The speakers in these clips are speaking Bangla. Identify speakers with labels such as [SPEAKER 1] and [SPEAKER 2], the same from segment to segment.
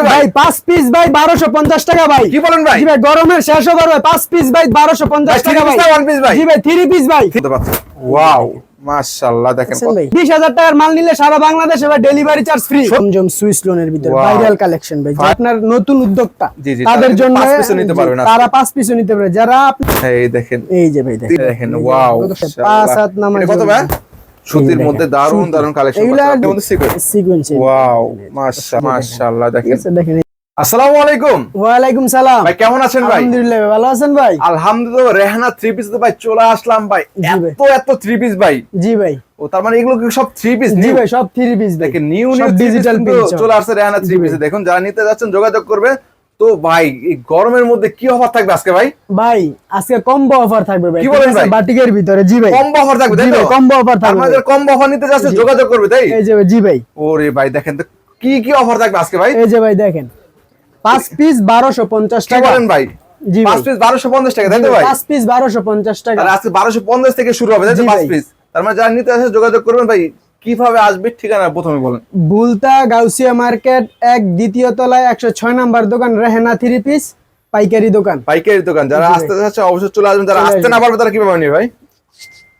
[SPEAKER 1] ভাই?
[SPEAKER 2] পাঁচ পিস ভাই বারোশো পঞ্চাশ টাকা ভাই।
[SPEAKER 1] কি বলেন ভাই?
[SPEAKER 2] ভাই গরমের শেষ ওভার ভাই পাঁচ পিস ভাই বারোশো পঞ্চাশ টাকা ভাই
[SPEAKER 1] piece না one piece ভাই?
[SPEAKER 2] জি ভাই থ্রি পিস ভাই।
[SPEAKER 1] ওয়াও মাশাআল্লাহ দেখেন
[SPEAKER 2] দেখছেন ভাই? বিশ হাজার টাকার মাল নিলে সারা বাংলাদেশে ভাই delivery charge free Zamzam Swiss লোনের ভিতরে ভাইরাল কালেকশন ভাই আপনার নতুন উদ্যোক্তা তাদের
[SPEAKER 1] তারা
[SPEAKER 2] জন্য
[SPEAKER 1] পাঁচ piece ও নিতে
[SPEAKER 2] জি, তারা পাঁচ পিসও নিতে পারবে যারা
[SPEAKER 1] এই দেখেন।
[SPEAKER 2] এই যে ভাই দেখেন।
[SPEAKER 1] দেখেন ওয়াও
[SPEAKER 2] পাঁচ হাত নামাজ
[SPEAKER 1] কত ভাই? সুতির মধ্যে
[SPEAKER 2] দারুণ
[SPEAKER 1] দারুণ কালেকশন
[SPEAKER 2] সিকোয়েন্স
[SPEAKER 1] ওয়াও মাশাআল্লাহ দেখেন।
[SPEAKER 2] দেখেন।
[SPEAKER 1] আসসালামু আলাইকুম।
[SPEAKER 2] ওয়ালাইকুম সালাম।
[SPEAKER 1] ভাই কেমন আছেন ভাই?
[SPEAKER 2] আলহামদুলিল্লাহ ভালো আছেন ভাই?
[SPEAKER 1] আলহামদুলিল্লাহ রেহানা থ্রি পিস ভাই চলে আসলাম ভাই। এত এত থ্রি পিস ভাই।
[SPEAKER 2] জি ভাই।
[SPEAKER 1] ও তার মানে এগুলো কি সব থ্রি পিস
[SPEAKER 2] জি ভাই সব থ্রি পিস
[SPEAKER 1] দেখেন নিউ নিউ ডিজিটাল
[SPEAKER 2] ডিজিটাল
[SPEAKER 1] চলে আসছে রেহানা থ্রি পিসে দেখুন যারা নিতে যাচ্ছেন যোগাযোগ করবে তো ভাই এই গরমের মধ্যে কি অফার থাকবে আজকে ভাই?
[SPEAKER 2] ভাই আজকে কম্বো অফার থাকবে ভাই।
[SPEAKER 1] কি বলেন ভাই?
[SPEAKER 2] বাটিকের ভিতরে জি ভাই।
[SPEAKER 1] কম্বো অফার থাকবে তাই তো?
[SPEAKER 2] কম্বো অফার থাকবে।
[SPEAKER 1] আমাদের কম্বো অফার নিতে যাচ্ছে যোগাযোগ করবে তাই?
[SPEAKER 2] এই যে জি ভাই।
[SPEAKER 1] ওরে ভাই দেখেন তো কি কি অফার থাকবে আজকে ভাই?
[SPEAKER 2] এই যে ভাই দেখেন। পাঁচ পিস বারোশো পঞ্চাশ
[SPEAKER 1] কি
[SPEAKER 2] টাকা।
[SPEAKER 1] বলেন ভাই?
[SPEAKER 2] জি
[SPEAKER 1] পাঁচ পিস বারোশো পঞ্চাশ টাকা তাই তো ভাই
[SPEAKER 2] পাঁচ পিস বারোশো পঞ্চাশ টাকা।
[SPEAKER 1] তাহলে আজকে বারোশো পঞ্চাশ থেকে শুরু হবে তাই তো পাঁচ পিস তার মানে যারা নিতে আসে যোগাযোগ করবেন ভাই। কীভাবে আসবে ঠিকানা প্রথমে বলেন।
[SPEAKER 2] বুলতা গাউসিয়া মার্কেট এক দ্বিতীয় তলায় একশো ছয় নাম্বার দোকান রেহেনা থ্রি পিস পাইকারি দোকান।
[SPEAKER 1] পাইকারি দোকান যারা। আসতে যাচ্ছে অবশ্যই চলে আসবেন। যারা আসতে না পারবে তারা কীভাবে নিবে ভাই?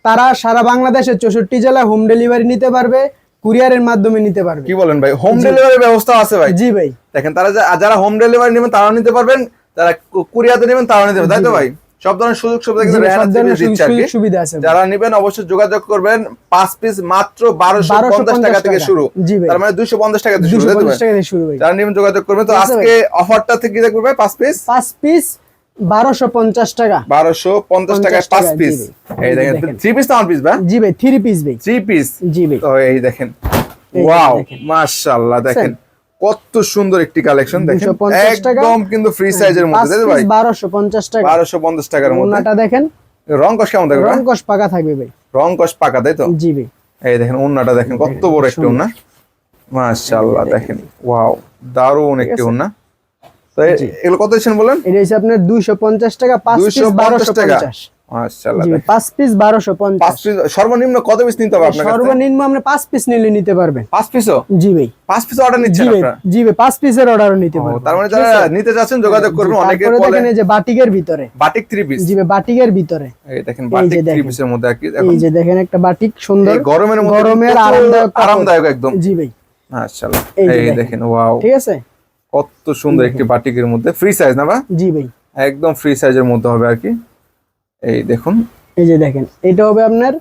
[SPEAKER 2] তারা সারা বাংলাদেশের চৌষট্টি জেলায় হোম ডেলিভারি নিতে পারবে কুরিয়ারের মাধ্যমে নিতে পারবে।
[SPEAKER 1] কি বলেন ভাই? হোম ডেলিভারি ব্যবস্থা আছে ভাই।
[SPEAKER 2] জি ভাই।
[SPEAKER 1] দেখেন তারা যারা হোম ডেলিভারি নেবেন তারাও নিতে পারবেন। যারা কুরিয়াতে নেবেন তারাও নিতে পারবেন। তাই তো ভাই। সব ধরনের সুযোগ সুবিধা
[SPEAKER 2] আছে।
[SPEAKER 1] যারা নেবেন অবশ্যই যোগাযোগ করবেন। পাঁচ পিস মাত্র বারোশো
[SPEAKER 2] 1250
[SPEAKER 1] পঞ্চাশ টাকা থেকে শুরু। তার মানে দুইশো পঞ্চাশ টাকা থেকে শুরু?
[SPEAKER 2] টাকা
[SPEAKER 1] যারা নেবেন যোগাযোগ করবেন। তো আজকে অফারটা থেকে কি দেখবে পাঁচ পিস
[SPEAKER 2] পাঁচ পিস বারোশো পঞ্চাশ টাকা।
[SPEAKER 1] বারোশো পঞ্চাশ টাকায় পাঁচ পিস এই দেখেন। থ্রি পিস না ওয়ান পিস ভাই?
[SPEAKER 2] জি ভাই থ্রি পিস ভাই।
[SPEAKER 1] থ্রি পিস
[SPEAKER 2] জি ভাই।
[SPEAKER 1] এই দেখেন। ওয়াও। মাশাআল্লাহ দেখেন। কত সুন্দর একটি কালেকশন দেখেন। একদম কিন্তু ফ্রি সাইজের মধ্যে ভাই?
[SPEAKER 2] 1250 টাকা।
[SPEAKER 1] 1250 টাকার মধ্যে।
[SPEAKER 2] ওন্নাটা দেখেন।
[SPEAKER 1] রং কেমন থাকবে
[SPEAKER 2] রং পাকা থাকবে ভাই।
[SPEAKER 1] রং পাকা তাই তো?
[SPEAKER 2] জি ভাই।
[SPEAKER 1] এই দেখেন ওন্নাটা দেখেন কত বড় একটা ওন্না মাশাআল্লাহ দেখেন। ওয়াও দারুণ একটি ওন্না তো এগুলো কত দিচ্ছেন বলেন?
[SPEAKER 2] এটা হচ্ছে আপনার 250 টাকা 5 পিস 1250 পিস
[SPEAKER 1] সর্বনিম্ন কত পিস নিতে হবে আপনার কাছে?
[SPEAKER 2] সর্বনিম্ন পাঁচ পিস নিলে নিতে পারবেন।
[SPEAKER 1] পাঁচ পিসও?
[SPEAKER 2] জি ভাই।
[SPEAKER 1] পাঁচ পিস অর্ডার
[SPEAKER 2] জি
[SPEAKER 1] নিচ্ছেন আপনারা?
[SPEAKER 2] জি ভাই পাঁচ পিসের অর্ডারও নিতে পারবেন।
[SPEAKER 1] তার মানে যারা নিতে যাচ্ছেন যোগাযোগ করবেন অনেকে বলে
[SPEAKER 2] দেখেন এই যে বাটিকের ভিতরে।
[SPEAKER 1] বাটিক থ্রি পিস
[SPEAKER 2] জি ভাই বাটিকের ভিতরে।
[SPEAKER 1] এই দেখেন
[SPEAKER 2] এই
[SPEAKER 1] বাটিক থ্রি পিসের মধ্যে আর কি
[SPEAKER 2] এই যে দেখেন একটা বাটিক সুন্দর।
[SPEAKER 1] গরমের মধ্যে
[SPEAKER 2] গরমের আরামদায়ক
[SPEAKER 1] আরামদায়ক একদম।
[SPEAKER 2] জি ভাই।
[SPEAKER 1] মাশাআল্লাহ।
[SPEAKER 2] এই দেখেন।
[SPEAKER 1] দেখেন ওয়াও
[SPEAKER 2] ঠিক আছে?
[SPEAKER 1] কত সুন্দর একটি বাটিকের মধ্যে। ফ্রি সাইজ না বা
[SPEAKER 2] জি ভাই।
[SPEAKER 1] একদম ফ্রি সাইজের মধ্যে হবে আর কি। এই দেখুন।
[SPEAKER 2] এই যে দেখেন এটা হবে আপনার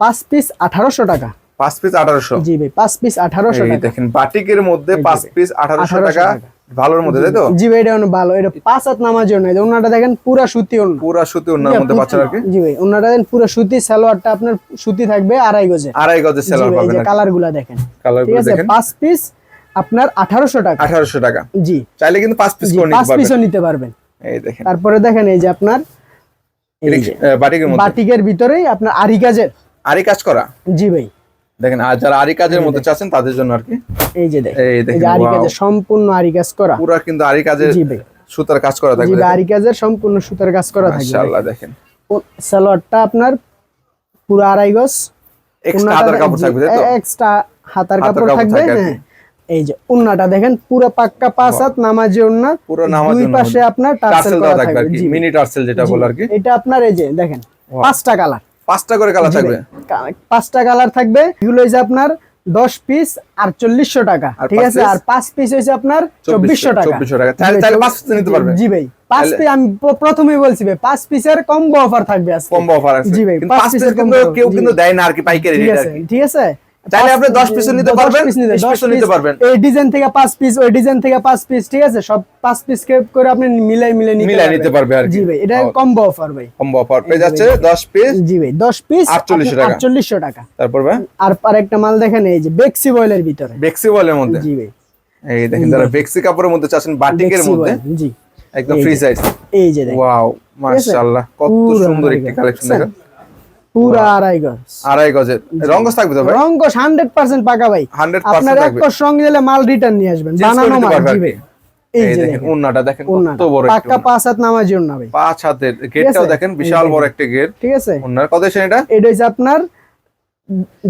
[SPEAKER 2] পাঁচ পিস আঠারোশো টাকা।
[SPEAKER 1] পাঁচ পিস আঠারোশো?
[SPEAKER 2] জি ভাই পাঁচ পিস আঠারোশো
[SPEAKER 1] দেখেন বাটিকের মধ্যে পাঁচ পিস আঠারোশো টাকা।
[SPEAKER 2] টাকা।
[SPEAKER 1] ভালোর মধ্যে তাই তো?
[SPEAKER 2] জি ভাই এটা ভালো। এটা পাঁচ হাত নামার জন্য। ওনাটা দেখেন পুরা সুতি ওনা
[SPEAKER 1] পুরা সুতি ওনার মধ্যে পাচ্ছেন আর কি?
[SPEAKER 2] জি ভাই ওনাটা দেখেন পুরা সুতি সালোয়ারটা আপনার সুতি থাকবে আড়াই গজে।
[SPEAKER 1] আড়াই গজের
[SPEAKER 2] জি
[SPEAKER 1] সেলার
[SPEAKER 2] এই যে কালারগুলা দেখেন।
[SPEAKER 1] দেখেন।
[SPEAKER 2] পাঁচ পিস আপনার আঠারোশো টাকা।
[SPEAKER 1] আঠারোশো টাকা।
[SPEAKER 2] জি।
[SPEAKER 1] চাইলে কিন্তু পাঁচ পিস
[SPEAKER 2] পাঁচ
[SPEAKER 1] নিতে
[SPEAKER 2] পিসও নিতে পারবেন।
[SPEAKER 1] এই দেখেন।
[SPEAKER 2] তারপরে দেখেন এই যে আপনার
[SPEAKER 1] বাটিকের মধ্যে।
[SPEAKER 2] বাটিকের ভিতরেই আপনার আরি কাজের।
[SPEAKER 1] আরি কাজ করা?
[SPEAKER 2] জি ভাই।
[SPEAKER 1] দেখেন আর যারা আরি কাজের মধ্যে চাচ্ছেন তাদের জন্য আর কি।
[SPEAKER 2] এই যে দেখেন। আরি কাজের সম্পূর্ণ আরি কাজ করা।
[SPEAKER 1] পুরা কিন্তু আরি কাজের
[SPEAKER 2] জি ভাই।
[SPEAKER 1] সুতার কাজ করা
[SPEAKER 2] জি
[SPEAKER 1] থাকবে
[SPEAKER 2] ভাই আরি কাজের সম্পূর্ণ সুতার কাজ করা থাকবে
[SPEAKER 1] মাশাআল্লাহ দেখেন।
[SPEAKER 2] সালোয়ারটা আপনার পুরো আড়াই গজ।
[SPEAKER 1] এক্সট্রা হাতার কাপড় থাকবে তাই তো?
[SPEAKER 2] এক্সট্রা হাতার কাপড় থাকবে
[SPEAKER 1] থাকে
[SPEAKER 2] এই যে উন্নাটা দেখেন পুরো পাক্কা পাঁচ হাত নামাজি উন্না
[SPEAKER 1] পুরো নামাজি
[SPEAKER 2] দুই পাশে আপনার
[SPEAKER 1] টার্সেল
[SPEAKER 2] করা
[SPEAKER 1] থাকবে আর কি মিনি টার্সেল যেটা বলে আর কি।
[SPEAKER 2] এটা আপনার এই যে দেখেন পাঁচটা কালার।
[SPEAKER 1] পাঁচটা করে কালার থাকবে?
[SPEAKER 2] পাঁচটা কালার থাকবে। এগুলো হচ্ছে আপনার দশ পিস আর চল্লিশশো টাকা ঠিক আছে? আর পাঁচ পিস হয়েছে আপনার চব্বিশশো টাকা।
[SPEAKER 1] 2400 টাকা।
[SPEAKER 2] জি
[SPEAKER 1] তাহলে-
[SPEAKER 2] ভাই,
[SPEAKER 1] তাহলে
[SPEAKER 2] চব্বিশ-
[SPEAKER 1] পাঁচ piece নিতে পারবে?
[SPEAKER 2] জি ভাই পাঁচ পিস আমি প্রথমেই বলছি ভাই পাঁচ পিসের কম্বো অফার থাকবে
[SPEAKER 1] কম্বো অফার
[SPEAKER 2] জি ভাই, পাঁচ piece
[SPEAKER 1] কিন্তু কেউ কিন্তু দেয় না আর কি পাইকারি
[SPEAKER 2] ঠিক আছে? পাঁচ-
[SPEAKER 1] আপনি 10 piece ও নিতে পারবেন,
[SPEAKER 2] piece নিতে-
[SPEAKER 1] 20
[SPEAKER 2] দশ
[SPEAKER 1] piece ও নিতে পারবেন।
[SPEAKER 2] এই ডিজাইন থেকে পাঁচ পিস ওই ডিজাইন থেকে পাঁচ পিস ঠিক আছে? সব পাঁচ পিস করে আপনি মিলাই মিলাই নিতে
[SPEAKER 1] মিলাই নিতে পারবে আর
[SPEAKER 2] জি ভাই এটা কম্বো অফার ভাই।
[SPEAKER 1] কম্বো অফার পেয়ে যাচ্ছে 10 পিস
[SPEAKER 2] জি ভাই দশ পিস
[SPEAKER 1] 4800 টাকা।
[SPEAKER 2] আটচল্লিশশো টাকা।
[SPEAKER 1] তারপর ভাই?
[SPEAKER 2] আর আরেকটা মাল দেখেন এই যে বেক্সি বয়েলের ভিতরে।
[SPEAKER 1] বেক্সি বলের মধ্যে?
[SPEAKER 2] জি ভাই।
[SPEAKER 1] এই দেখেন যারা বেক্সি কাপড়ের মধ্যে চাচ্ছেন বাটিকের
[SPEAKER 2] বেক্সি
[SPEAKER 1] মধ্যে
[SPEAKER 2] জি।
[SPEAKER 1] একদম ফ্রি সাইজ
[SPEAKER 2] এই যে দেখেন।
[SPEAKER 1] ওয়াও মাশাআল্লাহ কত সুন্দর একটি কালেকশন দেখেন।
[SPEAKER 2] পুরা আড়াই গজ।
[SPEAKER 1] আড়াই গজের। রঙ্গস থাকবে তো ভাই?
[SPEAKER 2] রঙ্গস হান্ড্রেড পার্সেন্ট পাকা ভাই।
[SPEAKER 1] 100%
[SPEAKER 2] আপনার এক কর সঙ্গে দিলে মাল রিটার্ন নিয়ে আসবেন। বানানো মাল
[SPEAKER 1] পারবে আর
[SPEAKER 2] জি এই
[SPEAKER 1] এই দেখেন
[SPEAKER 2] দেখেন
[SPEAKER 1] দেখেন কত বড় একটি
[SPEAKER 2] পাঁচ হাত নামাজি ওন্না ভাই।
[SPEAKER 1] পাঁচ হাতের। গেটটাও দেখেন বিশাল বড় একটা গেট।
[SPEAKER 2] ঠিক আছে?
[SPEAKER 1] ওন্নার কত এসে এটা?
[SPEAKER 2] এটা হচ্ছে আপনার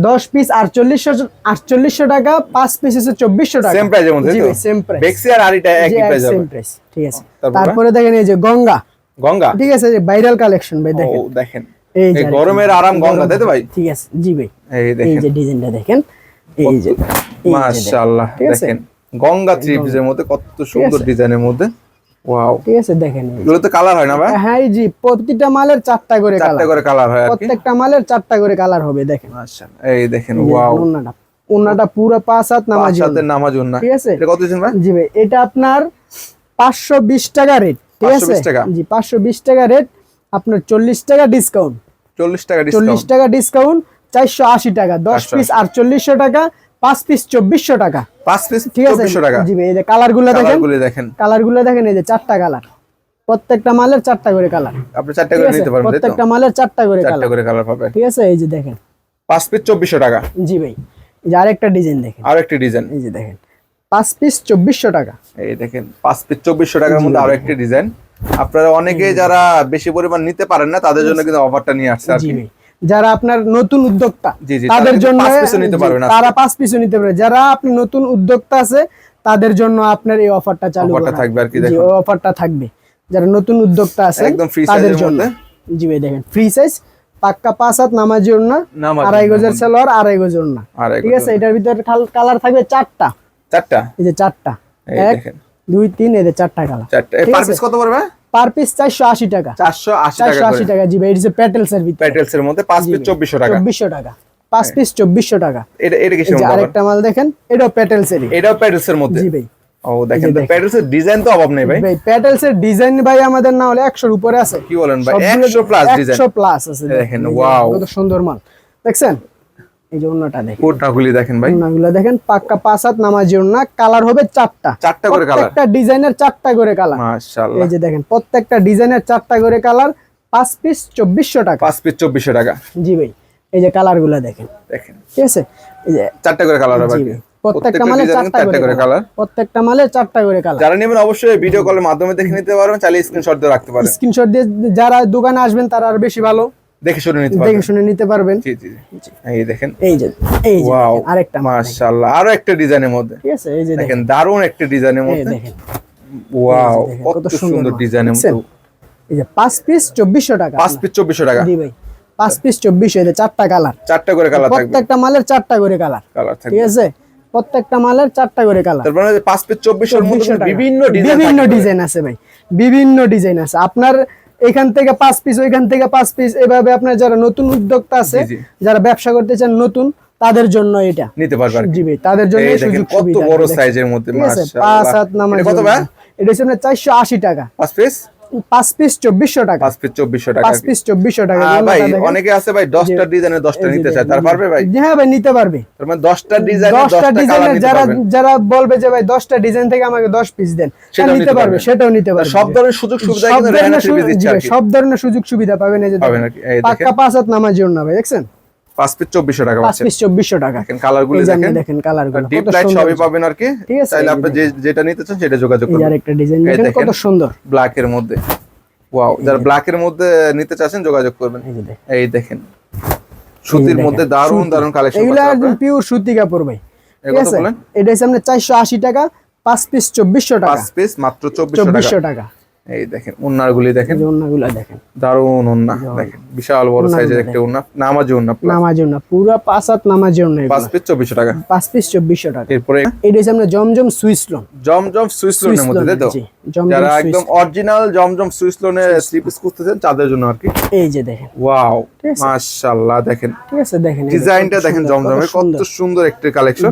[SPEAKER 2] দশ পিস আটচল্লিশশো আটচল্লিশশো টাকা পাঁচ পিস হচ্ছে চব্বিশশো টাকা।
[SPEAKER 1] সেম প্রাইজের মধ্যে
[SPEAKER 2] জি
[SPEAKER 1] তো?
[SPEAKER 2] ভাই সেম প্রাইস
[SPEAKER 1] বেক্সি আর আরিটা একই প্রাইস
[SPEAKER 2] সেম প্রাইস ঠিক আছে?
[SPEAKER 1] তারপরে?
[SPEAKER 2] দেখেন এই যে গঙ্গা।
[SPEAKER 1] গঙ্গা?
[SPEAKER 2] ঠিক আছে? ভাইরাল কালেকশন ভাই দেখেন।
[SPEAKER 1] দেখেন।
[SPEAKER 2] এই
[SPEAKER 1] এই গরমের আরাম গঙ্গা তাই তো ভাই?
[SPEAKER 2] ঠিক আছে জি ভাই।
[SPEAKER 1] এই
[SPEAKER 2] এই
[SPEAKER 1] দেখেন।
[SPEAKER 2] যে ডিজাইনটা দেখেন। এই যে এই
[SPEAKER 1] মাশাআল্লাহ? দেখেন। গঙ্গা থ্রি পিসের মধ্যে কত সুন্দর ডিজাইনের মধ্যে। ওয়াও।
[SPEAKER 2] ঠিক আছে দেখেন
[SPEAKER 1] এগুলো তো কালার হয় না ভাই?
[SPEAKER 2] হ্যাঁ জি প্রতিটা মালের চারটা করে
[SPEAKER 1] চারটা
[SPEAKER 2] কালার
[SPEAKER 1] করে কালার হয়
[SPEAKER 2] প্রত্যেকটা মালের চারটা করে কালার হবে দেখেন।
[SPEAKER 1] মাশাআল্লাহ এই দেখেন
[SPEAKER 2] এই
[SPEAKER 1] ওয়াও।
[SPEAKER 2] ওন্নাটা ওন্নাটা পুরো পাঁচ হাত নামাজ
[SPEAKER 1] সাথে নামাজ উন্না
[SPEAKER 2] ঠিক আছে?
[SPEAKER 1] এটা কত দিচ্ছেন ভাই?
[SPEAKER 2] জি ভাই এটা আপনার পাঁচশো বিশ টাকা রেট ঠিক আছে?
[SPEAKER 1] 520 টাকা?
[SPEAKER 2] জি পাঁচশো বিশ টাকা রেট আপনার চল্লিশ টাকা ডিসকাউন্ট
[SPEAKER 1] চল্লিশ টাকা
[SPEAKER 2] চল্লিশ টাকা ডিসকাউন্ট চারশো আশি টাকা দশ
[SPEAKER 1] 480
[SPEAKER 2] পিস আটচল্লিশশো টাকা পাঁচ পিস চব্বিশশো টাকা।
[SPEAKER 1] পাঁচ পিস
[SPEAKER 2] ঠিক আছে?
[SPEAKER 1] টাকা।
[SPEAKER 2] জি ভাই এই যে কালারগুলো দেখেন।
[SPEAKER 1] কালারগুলো দেখেন
[SPEAKER 2] এই যে চারটা কালার প্রত্যেকটা মালের চারটা করে কালার
[SPEAKER 1] আপনি চারটা করে নিতে পারবেন
[SPEAKER 2] প্রত্যেকটা মালের চারটা করে
[SPEAKER 1] চারটা করে কালার পাবেন
[SPEAKER 2] ঠিক আছে? এই যে দেখেন।
[SPEAKER 1] পাঁচ পিস চব্বিশশো টাকা।
[SPEAKER 2] জি ভাই এই যে আরেকটা ডিজাইন দেখেন।
[SPEAKER 1] আর একটি ডিজাইন
[SPEAKER 2] এই যে দেখেন। পাঁচ পিস চব্বিশশো টাকা।
[SPEAKER 1] এই দেখেন পাঁচ পিস চব্বিশশো টাকার মধ্যে আরও একটি ডিজাইন আপনারা অনেকে যারা বেশি পরিমাণ নিতে পারেন না তাদের জন্য কিন্তু অফারটা নিয়ে আসছে আর কি।
[SPEAKER 2] যারা আপনার নতুন উদ্যোক্তা তাদের জন্য তারা পাঁচ পিসও নিতে পারবে। যারা আপনি নতুন উদ্যোক্তা আছে তাদের জন্য আপনার এই অফারটা চালু
[SPEAKER 1] অফারটা থাকবে আর কি।
[SPEAKER 2] অফারটা থাকবে। যারা নতুন উদ্যোক্তা আছে
[SPEAKER 1] একদম free
[SPEAKER 2] তাদের জন্য। জি ভাই দেখেন ফ্রি সাইজ পাক্কা পাঁচ হাত নামাজি না
[SPEAKER 1] নামাজি
[SPEAKER 2] আড়াই গজের
[SPEAKER 1] ওড়না।
[SPEAKER 2] সালোয়ার আড়াই গজের না ঠিক আছে? এটার ভিতরে কালার থাকবে চারটা।
[SPEAKER 1] চারটা?
[SPEAKER 2] এই যে চারটা। এক
[SPEAKER 1] দেখেন।
[SPEAKER 2] দুই তিন এদের চারটা কালার।
[SPEAKER 1] পার পিস কত পড়বে?
[SPEAKER 2] পার পিস চারশো আশি টাকা। জি ভাই এটা প্যাটেলস এর ভিতরে।
[SPEAKER 1] প্যাটেলস এর মধ্যে পাঁচ পিস চব্বিশশো টাকা।
[SPEAKER 2] চব্বিশশো টাকা। পাঁচ পিস চব্বিশশো টাকা।
[SPEAKER 1] এটা এটা
[SPEAKER 2] যে আরেকটা মাল দেখেন এটাও প্যাটেলস
[SPEAKER 1] এটাও প্যাটেলস এর মধ্যে?
[SPEAKER 2] জি ভাই।
[SPEAKER 1] ও দেখেন। প্যাটেলস এর ডিজাইন তো অভাব নেই ভাই।
[SPEAKER 2] ভাই প্যাটেলস এর ডিজাইন ভাই আমাদের না হলে একশোর উপরে আছে।
[SPEAKER 1] কি বলেন ভাই? প্লাস ডিজাইন
[SPEAKER 2] একশো প্লাস আছে।
[SPEAKER 1] দেখেন,
[SPEAKER 2] কত সুন্দর মাল। দেখছেন? এই যে অন্যটা দেখেন।
[SPEAKER 1] কোটনাগুলি দেখেন ভাই?
[SPEAKER 2] অন্যগুলো দেখেন পাক্কা পাঁচ হাত নামাজি না কালার হবে চারটা।
[SPEAKER 1] চারটা করে কালার।
[SPEAKER 2] প্রত্যেকটা ডিজাইনের চারটা করে কালার।
[SPEAKER 1] মাশাআল্লাহ।
[SPEAKER 2] এই যে দেখেন প্রত্যেকটা ডিজাইনের চারটা করে কালার পাঁচ পিস চব্বিশশো টাকা।
[SPEAKER 1] পাঁচ পিস চব্বিশশো টাকা।
[SPEAKER 2] জি ভাই এই যে কালারগুলা দেখেন।
[SPEAKER 1] দেখেন।
[SPEAKER 2] ঠিক আছে? এই যে
[SPEAKER 1] চারটা করে কালার হবে।
[SPEAKER 2] প্রত্যেকটা মালে চারটা
[SPEAKER 1] করে কালার।
[SPEAKER 2] প্রত্যেকটা মালে চারটা করে কালার।
[SPEAKER 1] যারা নেবেন অবশ্যই ভিডিও কলের মাধ্যমে দেখে নিতে পারবেন চাইলে স্ক্রিনশট দিয়ে রাখতে পারেন।
[SPEAKER 2] স্ক্রিনশট দিয়ে যারা দোকানে আসবেন তারা আর বেশি ভালো।
[SPEAKER 1] দেখে শুনে নিতে
[SPEAKER 2] দেখে শুনে নিতে পারবেন।
[SPEAKER 1] জি জি। এই দেখেন।
[SPEAKER 2] এই যে এই যে
[SPEAKER 1] ওয়াও
[SPEAKER 2] আরেকটা
[SPEAKER 1] মাশাআল্লাহ। আরও একটা ডিজাইনের মধ্যে।
[SPEAKER 2] ঠিক আছে এই যে দেখেন
[SPEAKER 1] দারুণ একটা ডিজাইনের মধ্যে।
[SPEAKER 2] দেখেন।
[SPEAKER 1] ওয়াও কত সুন্দর ডিজাইনের মধ্যে।
[SPEAKER 2] এই যে পাঁচ পিস চব্বিশশো টাকা।
[SPEAKER 1] পাঁচ পিস চব্বিশশো টাকা।
[SPEAKER 2] জি ভাই পাঁচ পিস চব্বিশশো এই যে চারটা কালার।
[SPEAKER 1] চারটা করে কালার
[SPEAKER 2] প্রত্যেকটা মালের চারটা করে কালার।
[SPEAKER 1] কালার
[SPEAKER 2] ঠিক আছে? প্রত্যেকটা মালের চারটা করে কালার।
[SPEAKER 1] তারপরে পাঁচ পিস
[SPEAKER 2] 2400 টাকা।
[SPEAKER 1] বিভিন্ন ডিজাইন
[SPEAKER 2] বিভিন্ন ডিজাইন আছে ভাই। বিভিন্ন ডিজাইন আছে। আপনার এখান থেকে পাঁচ পিস ওইখান থেকে পাঁচ পিস এভাবে আপনার যারা নতুন উদ্যোক্তা আছে। যারা ব্যবসা করতে চান নতুন তাদের জন্য এটা।
[SPEAKER 1] নিতে পারবে
[SPEAKER 2] জি তাদের জন্য সুযোগ
[SPEAKER 1] কত বড় সাইজের মধ্যে মাশাআল্লাহ।
[SPEAKER 2] পাঁচ সাত
[SPEAKER 1] নাম্বার কত ভাই?
[SPEAKER 2] এটা হচ্ছে আপনার চারশো আশি টাকা।
[SPEAKER 1] পাঁচ পিস
[SPEAKER 2] পাঁচ পিস চব্বিশশো টাকা।
[SPEAKER 1] পাঁচ পিস চব্বিশশো টাকা।
[SPEAKER 2] পাঁচ পিস চব্বিশশো টাকা
[SPEAKER 1] ভাই অনেকে আছে ভাই দশটা ডিজাইনের দশটা নিতে চায়। তার পারবে ভাই?
[SPEAKER 2] হ্যাঁ ভাই নিতে পারবে।
[SPEAKER 1] মানে দশটা ডিজাইনের
[SPEAKER 2] দশটা
[SPEAKER 1] দশটা
[SPEAKER 2] ডিজাইনের যারা যারা বলবে যে ভাই দশটা ডিজাইন থেকে আমাকে দশ পিস দেন
[SPEAKER 1] নিতে
[SPEAKER 2] পারবে। সেটাও নিতে পারবে।
[SPEAKER 1] সব ধরনের সুযোগ সুবিধা
[SPEAKER 2] সব ধরনের সুযোগ সুবিধা পাবেন এই যে পাক্কা পাঁচ হাত নামার জন্য ভাই দেখছেন?
[SPEAKER 1] পাঁচ পিস চব্বিশশো টাকা
[SPEAKER 2] পাঁচ পিস চব্বিশশো টাকা।
[SPEAKER 1] দেখেন কালারগুলো
[SPEAKER 2] এই যে আপনি
[SPEAKER 1] দেখেন
[SPEAKER 2] দেখেন কালারগুলো
[SPEAKER 1] ডিপ লাইট সবই পাবেন আর কি।
[SPEAKER 2] ঠিক আছে,
[SPEAKER 1] চাইলে আপনি
[SPEAKER 2] যে
[SPEAKER 1] যে যেটা নিতে চান সেটা যোগাযোগ করুন।
[SPEAKER 2] আরেকটা ডিজাইন দেখেন
[SPEAKER 1] দেখেন।
[SPEAKER 2] কত সুন্দর।
[SPEAKER 1] ব্ল্যাক এর মধ্যে। ওয়াও যারা ব্ল্যাক এর মধ্যে নিতে চাচ্ছেন যোগাযোগ করবেন।
[SPEAKER 2] এই দেখেন।
[SPEAKER 1] সুতির মধ্যে দারুণ
[SPEAKER 2] সুতি।
[SPEAKER 1] দারুণ কালেকশন
[SPEAKER 2] এগুলো একদম পিওর সুতি কাপড় ভাই। ঠিক আছে? এটা হচ্ছে আপনার টাকা পাঁচ পিস চব্বিশশো টাকা।
[SPEAKER 1] পাঁচ পিস মাত্র চব্বিশশো
[SPEAKER 2] চব্বিশশো
[SPEAKER 1] টাকা
[SPEAKER 2] টাকা।
[SPEAKER 1] এই দেখেন উন্নার গুলি দেখেন
[SPEAKER 2] যে দেখেন।
[SPEAKER 1] দারুণ উন্না দেখেন বিশাল বড় সাইজের একটা উন্না নামাজি উন্না
[SPEAKER 2] নামার জন্য পুরো পাঁচ হাত নামার জন্য
[SPEAKER 1] পাঁচ পিস চব্বিশশো টাকা।
[SPEAKER 2] পাঁচ পিস চব্বিশশো টাকা।
[SPEAKER 1] এরপরে
[SPEAKER 2] এটা হচ্ছে আপনার Zamzam Swiss lawn.
[SPEAKER 1] Zamzam Swiss লোনের মধ্যে তাই তো? যারা একদম অরিজিনাল জমজম সুইস লোনের থ্রি পিস খুঁজতেছেন তাদের জন্য আর কি।
[SPEAKER 2] এই যে দেখেন।
[SPEAKER 1] ওয়াও। মাশাআল্লাহ দেখেন।
[SPEAKER 2] ঠিক আছে দেখেন
[SPEAKER 1] ডিজাইনটা দেখেন জমজমের
[SPEAKER 2] কত
[SPEAKER 1] সুন্দর। একটা কালেকশন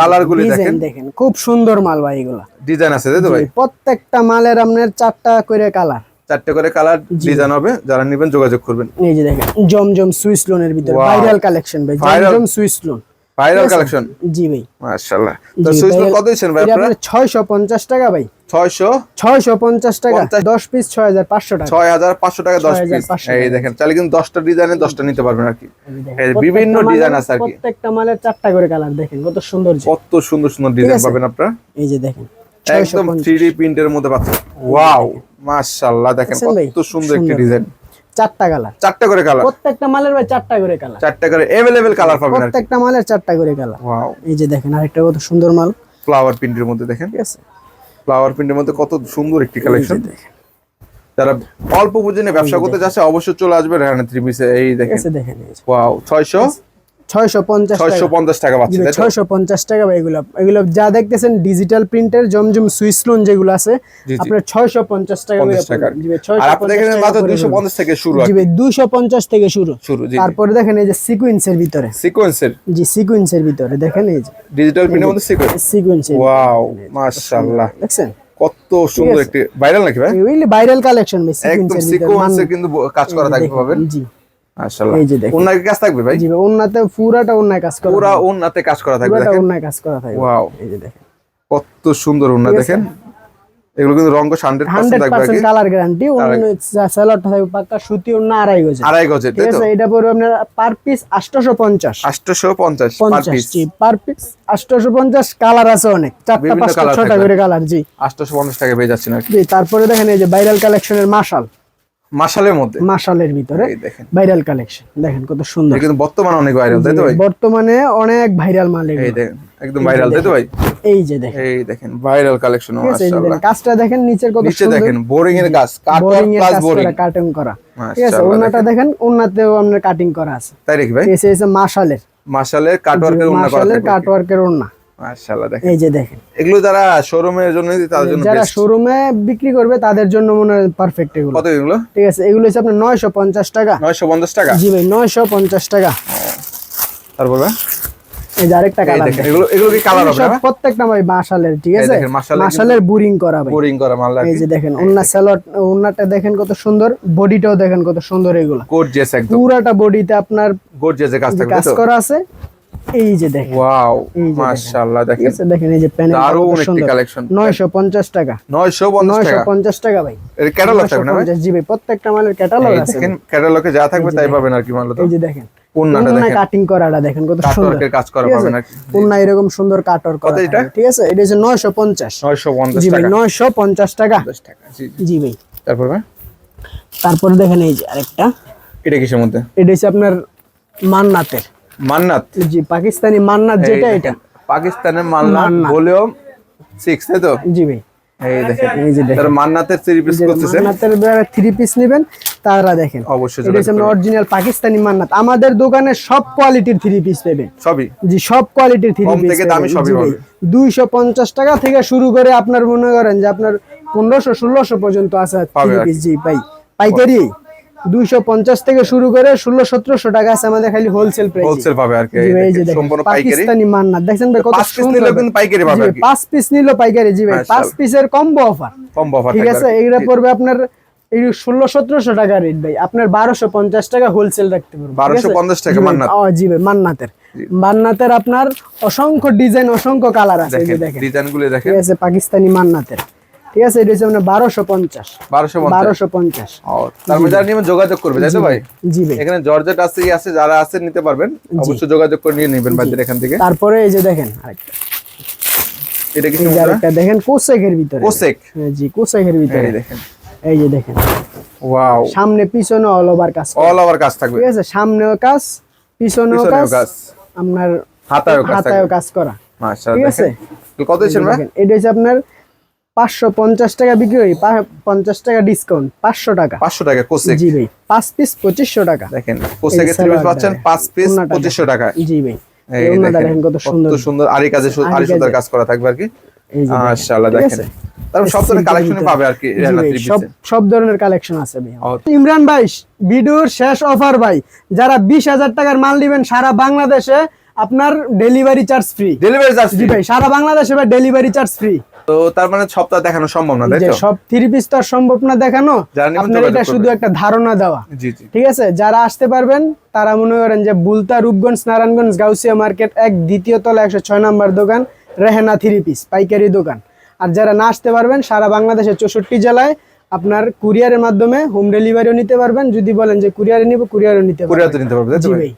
[SPEAKER 1] কালার গুলি দেখেন।
[SPEAKER 2] দেখেন খুব সুন্দর মাল ভাই এগুলা।
[SPEAKER 1] ডিজাইন আছে তাই তো ভাই?
[SPEAKER 2] প্রত্যেকটা মালের আপনার চারটা করে কালার
[SPEAKER 1] চারটে করে কালার ডিজাইন হবে যারা নেবেন যোগাযোগ করবেন।
[SPEAKER 2] এই যে দেখেন জমজম সুইস লোনের ভিতরে. ভাইরাল কালেকশন ভাই Zamzam Swiss lawn
[SPEAKER 1] viral collection
[SPEAKER 2] জি ভাই।
[SPEAKER 1] মাশাআল্লাহ। তো সুইস লোন কত দিচ্ছেন ভাই আপনারা?
[SPEAKER 2] আপনার ছয়শো পঞ্চাশ টাকা ভাই।
[SPEAKER 1] 600
[SPEAKER 2] ছয়শো পঞ্চাশ টাকা
[SPEAKER 1] 50
[SPEAKER 2] দশ পিস ছয় হাজার পাঁচশো টাকা
[SPEAKER 1] 6500 টাকা 10 পিস এই দেখেন তাহলে কিন্তু 10টা ডিজাইনে 10টা নিতে পারবেন আর কি।
[SPEAKER 2] এই
[SPEAKER 1] বিভিন্ন ডিজাইন আছে আর কি।
[SPEAKER 2] প্রত্যেকটা মালের চারটা করে কালার দেখেন কত সুন্দর
[SPEAKER 1] কত সুন্দর সুন্দর ডিজাইন? পাবেন আপনারা।
[SPEAKER 2] এই যে দেখেন
[SPEAKER 1] একদম 3D প্রিন্টের মধ্যে পাচ্ছেন ওয়াও মাশাআল্লাহ দেখেন কত সুন্দর একটা ডিজাইন
[SPEAKER 2] চারটা কালার
[SPEAKER 1] চারটা করে কালার
[SPEAKER 2] প্রত্যেকটা মালের ভাই চারটা করে কালার
[SPEAKER 1] চারটা করে अवेलेबल কালার পাবেন
[SPEAKER 2] প্রত্যেকটা মালের চারটা করে কালার
[SPEAKER 1] ওয়াও
[SPEAKER 2] এই যে দেখেন আরেকটা কত সুন্দর মাল।
[SPEAKER 1] ফ্লাওয়ার প্রিন্টের মধ্যে দেখেন।
[SPEAKER 2] ঠিক আছে।
[SPEAKER 1] ফ্লাওয়ার প্রিন্টের মধ্যে কত সুন্দর একটি কালেকশন যারা অল্প বুঝে নিয়ে ব্যবসা করতে যাচ্ছে অবশ্যই চলে আসবে রেহানা থ্রি এই দেখেন।
[SPEAKER 2] দেখেন
[SPEAKER 1] ওয়াও 600 টাকা?
[SPEAKER 2] ছয়শো পঞ্চাশ টাকা এগুলো এগুলো। যা দেখতেছেন ডিজিটাল প্রিন্টের জমজম সুইস লোন যেগুলো আছে আপনার ছয়শো পঞ্চাশ টাকা করে
[SPEAKER 1] পঞ্চাশ টাকা
[SPEAKER 2] পড়বে। জি ভাই,
[SPEAKER 1] আর আপনি
[SPEAKER 2] 650
[SPEAKER 1] দেখেন
[SPEAKER 2] টাকা
[SPEAKER 1] মাত্র
[SPEAKER 2] করে
[SPEAKER 1] দুইশো
[SPEAKER 2] পড়বে।
[SPEAKER 1] পঞ্চাশ থেকে শুরু
[SPEAKER 2] জি পঞ্চাশ থেকে শুরু।
[SPEAKER 1] শুরু
[SPEAKER 2] তারপরে দেখেন এই যে সিকুয়েন্সের ভিতরে।
[SPEAKER 1] সিকোয়েন্সের
[SPEAKER 2] জি সিকুয়েন্সের ভিতরে দেখেন এই যে।
[SPEAKER 1] ডিজিটাল প্রিন্টের মধ্যে সিকোয়েন্স
[SPEAKER 2] সিকুয়েন্সের
[SPEAKER 1] ওয়াও মাশাআল্লাহ
[SPEAKER 2] দেখছেন?
[SPEAKER 1] কত সুন্দর একটি ভাইরাল নাকি ভাই?
[SPEAKER 2] ভাইরাল কালেকশন
[SPEAKER 1] একদম সিকোয়েন্সে কিন্তু কাজ করা থাকবে পাবেন।
[SPEAKER 2] জি। এই যে দেখেন।
[SPEAKER 1] ওনার কাজ থাকবে ভাই?
[SPEAKER 2] জি ভাই পুরাটা কাজ করা
[SPEAKER 1] পুরা। ওনাতে কাজ করা থাকবে দেখেন।
[SPEAKER 2] ওন্নায় কাজ করা থাকবে।
[SPEAKER 1] ওয়াও।
[SPEAKER 2] এই যে দেখেন।
[SPEAKER 1] কত সুন্দর ওনা দেখেন। এগুলো কিন্তু রঙ হান্ড্রেড পার্সেন্ট থাকবে আর কি।
[SPEAKER 2] কালার গ্যারান্টি স্যালাডটা থাকবে পাক্কা সুতি আড়াই গজে
[SPEAKER 1] আড়াই গজের তাই তো?
[SPEAKER 2] এটা পড়বে আপনার পার পিস
[SPEAKER 1] পার পিস
[SPEAKER 2] জি পার পিস কালার আছে অনেক। চারটা পাঁচটা ছটা করে কালার জি।
[SPEAKER 1] টাকা পেয়ে যাচ্ছেন আর কি।
[SPEAKER 2] তারপরে দেখেন এই যে ভাইরাল কালেকশনের মাশাল
[SPEAKER 1] মাসালের মধ্যে।
[SPEAKER 2] মাশালের ভিতরে
[SPEAKER 1] দেখেন।
[SPEAKER 2] Viral collection. দেখেন কত সুন্দর।
[SPEAKER 1] কিন্তু বর্তমানে অনেক ভাইরাল তাই তো ভাই?
[SPEAKER 2] বর্তমানে অনেক ভাইরাল মাল
[SPEAKER 1] এই দেখেন একদম ভাইরাল তাই তো ভাই?
[SPEAKER 2] এই যে দেখেন।
[SPEAKER 1] এই দেখেন ভাইরাল কালেকশন
[SPEAKER 2] আছে
[SPEAKER 1] মাশাআল্লাহ।
[SPEAKER 2] কাজটা দেখেন নিচের কত
[SPEAKER 1] নিচে দেখেন বোরিং এর কাজ কাট প্লাস বোরিং
[SPEAKER 2] করা ঠিক আছে ওন্নাটা দেখেন। ওন্নাতেও আপনার কাটিং করা আছে।
[SPEAKER 1] তাই নাকি ভাই
[SPEAKER 2] আছে এই যে মাশালের।
[SPEAKER 1] মাশালের কাট ওয়ার্কের ওনা করা
[SPEAKER 2] মাশালের কাটওয়ার্কের ওন্না
[SPEAKER 1] মাশাআল্লাহ দেখেন।
[SPEAKER 2] এই যে দেখেন।
[SPEAKER 1] এগুলো যারা শোরুমের জন্য তাদের জন্য
[SPEAKER 2] যারা শোরুমে বিক্রি করবে তাদের জন্য মনে হয় পারফেক্ট এগুলো।
[SPEAKER 1] কত এগুলো?
[SPEAKER 2] ঠিক আছে এগুলো হচ্ছে আপনার নয়শো পঞ্চাশ টাকা।
[SPEAKER 1] নয়শো পঞ্চাশ টাকা?
[SPEAKER 2] জি ভাই নয়শো পঞ্চাশ টাকা।
[SPEAKER 1] তারপর
[SPEAKER 2] এই যে আরেকটা কালার
[SPEAKER 1] দেখেন এগুলো এগুলো কি কালার হবে না?
[SPEAKER 2] প্রত্যেকটা ভাই মাশালের ঠিক আছে?
[SPEAKER 1] মাশালের
[SPEAKER 2] মাশালের করা ভাই।
[SPEAKER 1] বোরিং করা মাল
[SPEAKER 2] এই যে দেখেন ওন্না স্যালট ওন্নাটা দেখেন কত সুন্দর বডিটাও দেখেন কত সুন্দর এগুলো।
[SPEAKER 1] গর্জিয়াস একদম।
[SPEAKER 2] পুরাটা বডিতে আপনার
[SPEAKER 1] গর্জিয়াস কাজ
[SPEAKER 2] কাজ করা আছে। এই যে দেখেন।
[SPEAKER 1] ওয়াও। মাশাআল্লাহ দেখেন।
[SPEAKER 2] দেখেন এই যে প্যানেল
[SPEAKER 1] দারুণ একটি কালেকশন
[SPEAKER 2] নয়শো পঞ্চাশ টাকা।
[SPEAKER 1] 950
[SPEAKER 2] নয়শো
[SPEAKER 1] টাকা
[SPEAKER 2] টাকা ভাই।
[SPEAKER 1] এর ক্যাটালগ থাকবে না ভাই?
[SPEAKER 2] জি ভাই প্রত্যেকটা মালের ক্যাটালগ আছে
[SPEAKER 1] দেখেন ক্যাটালগে যা থাকবে তাই পাবেন আর কি মাল তো।
[SPEAKER 2] এই যে দেখেন। কাটিং করাটা দেখেন কত সুন্দর।
[SPEAKER 1] ওয়ার্কের কাজ করা? পাবেন আর
[SPEAKER 2] এরকম সুন্দর কাটর করা ঠিক আছে? এটা হচ্ছে
[SPEAKER 1] 950
[SPEAKER 2] জি ভাই
[SPEAKER 1] টাকা।
[SPEAKER 2] টাকা।
[SPEAKER 1] 10 টাকা জি জি।
[SPEAKER 2] জি ভাই।
[SPEAKER 1] তারপর ভাই?
[SPEAKER 2] তারপরে দেখেন এই যে আরেকটা।
[SPEAKER 1] এটা কিসের মধ্যে?
[SPEAKER 2] এটা হচ্ছে আপনার মান্নাতের।
[SPEAKER 1] মান্নাত।
[SPEAKER 2] জি পাকিস্তানি মান্নাত যেটা এটা।
[SPEAKER 1] পাকিস্তানের মান্নাত
[SPEAKER 2] মান্নাত।
[SPEAKER 1] ভলিউম 6 তাই তো?
[SPEAKER 2] জি ভাই।
[SPEAKER 1] এই দেখেন
[SPEAKER 2] এই যে দেখেন।
[SPEAKER 1] তার মান্নাতের থ্রি পিস
[SPEAKER 2] যে
[SPEAKER 1] করতেছেন
[SPEAKER 2] মান্নাতের থ্রি পিস নেবেন তারা দেখেন।
[SPEAKER 1] অবশ্যই
[SPEAKER 2] এটা হচ্ছে অরিজিনাল পাকিস্তানি মান্নাত। আমাদের দোকানে সব কোয়ালিটির থ্রি পিস পাবেন।
[SPEAKER 1] সবই?
[SPEAKER 2] জি সব কোয়ালিটির থ্রি পিস
[SPEAKER 1] থেকে দামি সবই পাবে।
[SPEAKER 2] দুইশো পঞ্চাশ টাকা থেকে শুরু করে আপনার মনে করেন যে আপনার পনেরোশো ষোলোশো পর্যন্ত আছে থ্রি পিস জি পাই পাইকারি? দুইশো পঞ্চাশ থেকে শুরু করে ষোলো সতেরোশো টাকা আছে আমাদের খালি হোলসেল প্রাইস
[SPEAKER 1] হোলসেল পাবে আর কি সম্পূর্ণ
[SPEAKER 2] পাকিস্তানি মান্নাত দেখছেন ভাই কত সুন্দর
[SPEAKER 1] কিন্তু পাইকারি পাবে
[SPEAKER 2] পাঁচ পিস নিলো পাইকারি জি ভাই। পাঁচ পিসের কম্বো অফার
[SPEAKER 1] কম অফার
[SPEAKER 2] ঠিক আছে এইগুলা পড়বে আপনার এই ষোলো সতেরোশো টাকা রেট ভাই। আপনার বারোশো পঞ্চাশ টাকা হোলসেল রাখতে আছে?
[SPEAKER 1] 1250 টাকা মান্নাত।
[SPEAKER 2] জি ভাই মান্নাতের। মান্নাতের আপনার অসংখ্য ডিজাইন অসংখ্য কালার আছে
[SPEAKER 1] দেখেন ডিজাইনগুলো দেখেন।
[SPEAKER 2] ঠিক আছে পাকিস্তানি মান্নাতের। ঠিক আছে এটা হচ্ছে আপনার বারোশো পঞ্চাশ।
[SPEAKER 1] বারোশো পঞ্চাশ। ও, যারা নিয়ে যোগাযোগ করবে তাই তো ভাই
[SPEAKER 2] জি ভাই।
[SPEAKER 1] এখানে জর্জেট আছে ই আছে যারা আছে নিতে পারবেন। অবশ্যই যোগাযোগ করে নিয়ে নেবেন বাজার এখান থেকে।
[SPEAKER 2] তারপরে এই যে দেখেন আরেকটা।
[SPEAKER 1] এটা কি
[SPEAKER 2] আরেকটা দেখেন কোসেকের ভিতরে।
[SPEAKER 1] কোসেক।
[SPEAKER 2] হ্যাঁ, জি কোসেকের ভিতরে।
[SPEAKER 1] দেখেন।
[SPEAKER 2] এই যে দেখেন।
[SPEAKER 1] ওয়াও।
[SPEAKER 2] সামনে পিছনে অল ওভার কাজ
[SPEAKER 1] অল ওভার কাজ থাকবে।
[SPEAKER 2] ঠিক আছে সামনেও কাজ পিছনেও কাজ আপনার
[SPEAKER 1] হাতায়ও কাজ
[SPEAKER 2] হাতায়ও কাজ করা।
[SPEAKER 1] মাশাআল্লাহ
[SPEAKER 2] ঠিক আছে?
[SPEAKER 1] কত ভাই?
[SPEAKER 2] এটা হচ্ছে আপনার পাঁচশো পঞ্চাশ টাকা বিক্রি করি পঞ্চাশ টাকা ডিসকাউন্ট পাঁচশো টাকা।
[SPEAKER 1] পাঁচশো টাকা কোসেক।
[SPEAKER 2] জি ভাই পাঁচ পিস পঁচিশশো টাকা।
[SPEAKER 1] দেখেন কোসেকে
[SPEAKER 2] এই
[SPEAKER 1] থ্রি পিস পাচ্ছেন। পাঁচ পিস পঁচিশশো টাকা।
[SPEAKER 2] জি ভাই
[SPEAKER 1] দেখেন
[SPEAKER 2] কত সুন্দর।
[SPEAKER 1] সুন্দর আরি কাজে সু-
[SPEAKER 2] আরি
[SPEAKER 1] আরি
[SPEAKER 2] কাজ
[SPEAKER 1] করা থাকবে আর কি। মাশাআল্লাহ দেখেন? তারপর সব ধরনের কালেকশন পাবে আর কি
[SPEAKER 2] সব সব ধরনের কালেকশন আছে ভাই। ইমরান ভাই ভিডিওর শেষ অফার ভাই যারা বিশ হাজার টাকার মাল দিবেন সারা বাংলাদেশে আপনার delivery charge free
[SPEAKER 1] delivery charge
[SPEAKER 2] জি ভাই সারা বাংলাদেশে ভাই ডেলিভারি চার্জ ফ্রি
[SPEAKER 1] তো তার মানে সপ্তাহ দেখানো সম্ভব না তাই তো?
[SPEAKER 2] সব থ্রি পিস তো সম্ভব না দেখানো। আপনার এটা শুধু একটা ধারণা দেওয়া।
[SPEAKER 1] জি জি।
[SPEAKER 2] ঠিক আছে? যারা আসতে পারবেন তারা মনে করেন যে বুলতা রূপগঞ্জ নারায়ণগঞ্জ গাউসিয়া মার্কেট এক দ্বিতীয় তলা একশো ছয় নম্বর দোকান রেহেনা থ্রি পিস পাইকারি দোকান। আর যারা না আসতে পারবেন সারা বাংলাদেশের চৌষট্টি জেলায় আপনার কুরিয়ারের মাধ্যমে হোম ডেলিভারিও নিতে পারবেন। যদি বলেন যে কুরিয়ারে নিব কুরিয়ারও নিতে পারবেন
[SPEAKER 1] তো নিতে পারবে তাই
[SPEAKER 2] জি
[SPEAKER 1] ভাই?
[SPEAKER 2] ভাই।